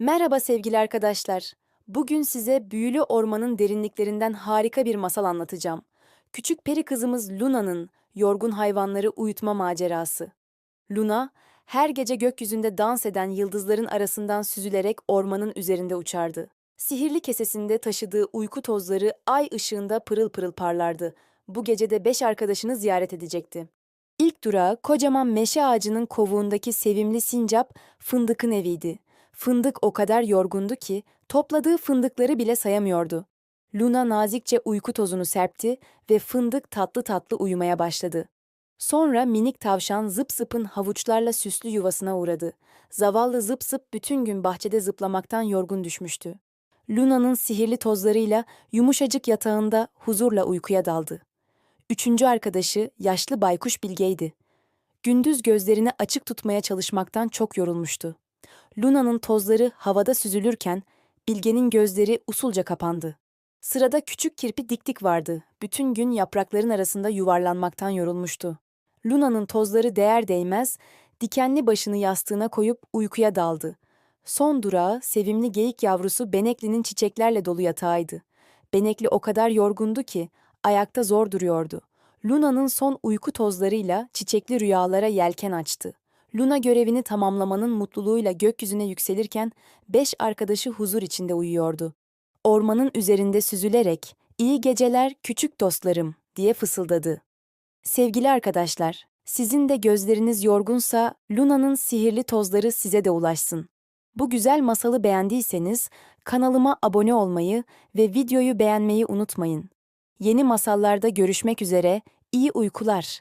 Merhaba sevgili arkadaşlar. Bugün size büyülü ormanın derinliklerinden harika bir masal anlatacağım. Küçük peri kızımız Luna'nın yorgun hayvanları uyutma macerası. Luna, her gece gökyüzünde dans eden yıldızların arasından süzülerek ormanın üzerinde uçardı. Sihirli kesesinde taşıdığı uyku tozları ay ışığında pırıl pırıl parlardı. Bu gece de beş arkadaşını ziyaret edecekti. İlk durağı kocaman meşe ağacının kovuğundaki sevimli sincap Fındık'ın eviydi. Fındık o kadar yorgundu ki topladığı fındıkları bile sayamıyordu. Luna nazikçe uyku tozunu serpti ve fındık tatlı tatlı uyumaya başladı. Sonra minik tavşan zıp zıpın havuçlarla süslü yuvasına uğradı. Zavallı zıp zıp bütün gün bahçede zıplamaktan yorgun düşmüştü. Luna'nın sihirli tozlarıyla yumuşacık yatağında huzurla uykuya daldı. Üçüncü arkadaşı yaşlı baykuş Bilge'ydi. Gündüz gözlerini açık tutmaya çalışmaktan çok yorulmuştu. Luna'nın tozları havada süzülürken Bilge'nin gözleri usulca kapandı. Sırada küçük kirpi dik dik vardı. Bütün gün yaprakların arasında yuvarlanmaktan yorulmuştu. Luna'nın tozları değer değmez, dikenli başını yastığına koyup uykuya daldı. Son durağı sevimli geyik yavrusu Benekli'nin çiçeklerle dolu yatağıydı. Benekli o kadar yorgundu ki ayakta zor duruyordu. Luna'nın son uyku tozlarıyla çiçekli rüyalara yelken açtı. Luna görevini tamamlamanın mutluluğuyla gökyüzüne yükselirken beş arkadaşı huzur içinde uyuyordu. Ormanın üzerinde süzülerek "İyi geceler küçük dostlarım." diye fısıldadı. Sevgili arkadaşlar, sizin de gözleriniz yorgunsa Luna'nın sihirli tozları size de ulaşsın. Bu güzel masalı beğendiyseniz kanalıma abone olmayı ve videoyu beğenmeyi unutmayın. Yeni masallarda görüşmek üzere, iyi uykular.